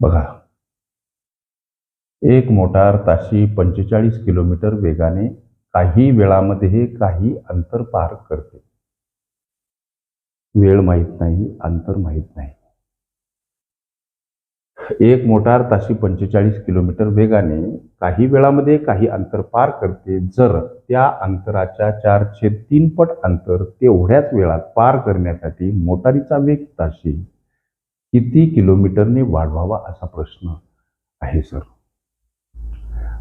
बघा. एक मोटार ताशी पंचेचाळीस किलोमीटर वेगाने काही वेळामध्ये काही अंतर पार करते. वेळ माहीत नाही अंतर माहीत नाही. एक मोटार ताशी पंचेचाळीस किलोमीटर वेगाने काही वेळामध्ये काही अंतर पार करते जर त्या अंतराच्या चार छेद तीन पट अंतर तेवढ्याच वेळात पार करण्यासाठी मोटारीचा वेग ताशी किती किलोमीटरने वाढवावा असा प्रश्न आहे सर?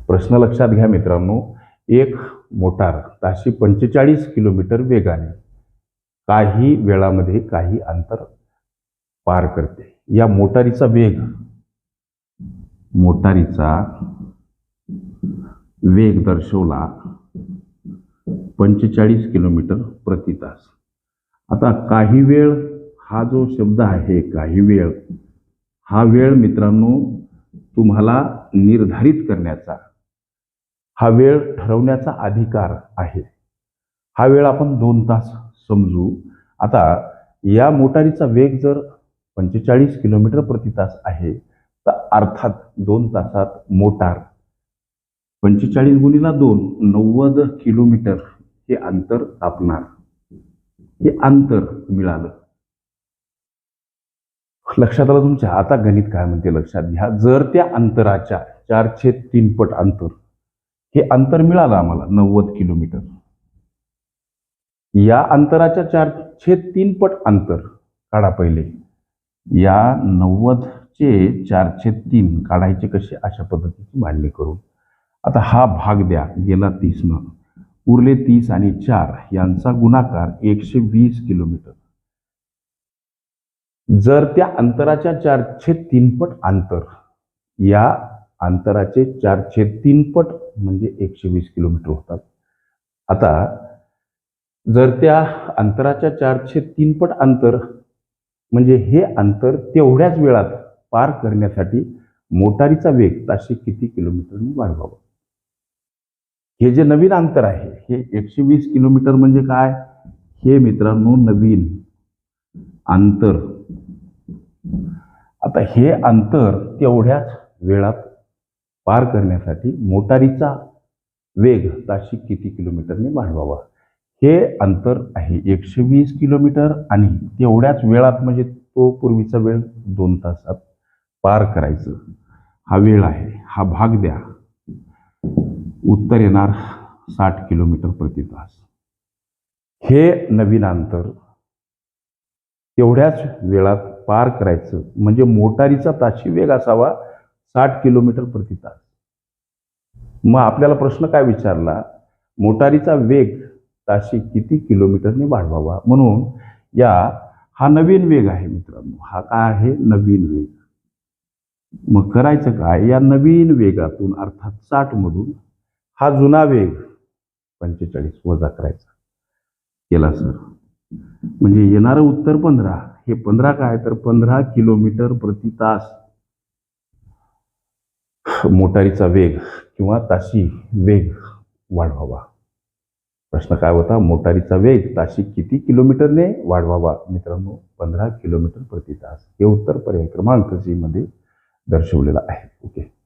प्रश्न लक्षात घ्या मित्रांनो. एक मोटार ताशी पंचेचाळीस किलोमीटर वेगाने काही वेळामध्ये काही अंतर पार करते. या मोटारीचा वेग मोटारीचा वेग दर्शवला पंचेचाळीस किलोमीटर प्रति तास. आता काही वेळ हा जो शब्द आहे काही वेळ हा वेळ मित्रांनो तुम्हाला निर्धारित करण्याचा हा वेळ ठरवण्याचा अधिकार आहे. हा वेळ आपण दोन तास समजू. आता या मोटारीचा वेग जर पंचेचाळीस किलोमीटर प्रति तास आहे तर अर्थात दोन तासात मोटार पंचेचाळीस गुणीला दोन नव्वद किलोमीटर हे अंतर कापणार हे अंतर मिळालं. लक्षात आलं तुमच्या आता गणित काय म्हणते लक्षात घ्या. जर त्या अंतराच्या चारशे तीन पट अंतर हे अंतर मिळालं आम्हाला नव्वद किलोमीटर. या अंतराच्या चार छेद तीन पट अंतर काढा पहिले. या नव्वदचे चारशे तीन काढायचे कसे? अशा पद्धतीची मांडणी करून. आता हा भाग द्या गेला तीसनं. उरले तीस आणि चार यांचा गुणाकार एकशे वीस किलोमीटर. जर त्या अंतराच्या चारशे तीनपट तीन पट अंतर या अंतराचे चारशे तीनपट तीन पट म्हणजे एकशे वीस किलोमीटर होतात. आता जर त्या अंतराच्या चारशे तीनपट तीन पट अंतर म्हणजे हे अंतर तेवढ्याच वेळात पार करण्यासाठी मोटारीचा वेग ताशी किती किलोमीटरने वाढवावा. हे जे नवीन अंतर आहे हे एकशे वीस किलोमीटर म्हणजे काय? हे मित्रांनो नवीन अंतर. आता हे अंतर तेवढ्याच वेळात पार करण्यासाठी मोटारीचा वेग ताशी किती किलोमीटरने वाढवावा? हे अंतर आहे एकशे वीस किलोमीटर आणि तेवढ्याच वेळात म्हणजे तो पूर्वीचा वेळ दोन तासात पार करायचं. हा वेळ आहे. हा भाग द्या. उत्तर येणार साठ किलोमीटर प्रति तास. हे नवीन अंतर तेवढ्याच वेळात पार करायचं. म्हणजे मोटारीचा ताशी वेग असावा साठ किलोमीटर प्रति तास. मग आपल्याला प्रश्न काय विचारला? मोटारीचा वेग ताशी किती किलोमीटरने वाढवावा? म्हणून या हा नवीन वेग आहे मित्रांनो. हा काय आहे? नवीन वेग. मग करायचं काय? या नवीन वेगातून अर्थात साठमधून हा जुना वेग पंचेचाळीस वजा करायचा. केला सर. म्हणजे येणारं उत्तर पंधरा हे पंधरा काय? तर पंधरा किलोमीटर प्रति तास. मोटारीचा वेग किंवा ताशी वेग वाढवावा. प्रश्न काय होता? मोटारीचा वेग ताशी किती किलोमीटरने वाढवावा? मित्रांनो पंधरा किलोमीटर प्रति तास. हे उत्तर पर्याय क्रमांक सी मध्ये दर्शवलेलं आहे. ओके.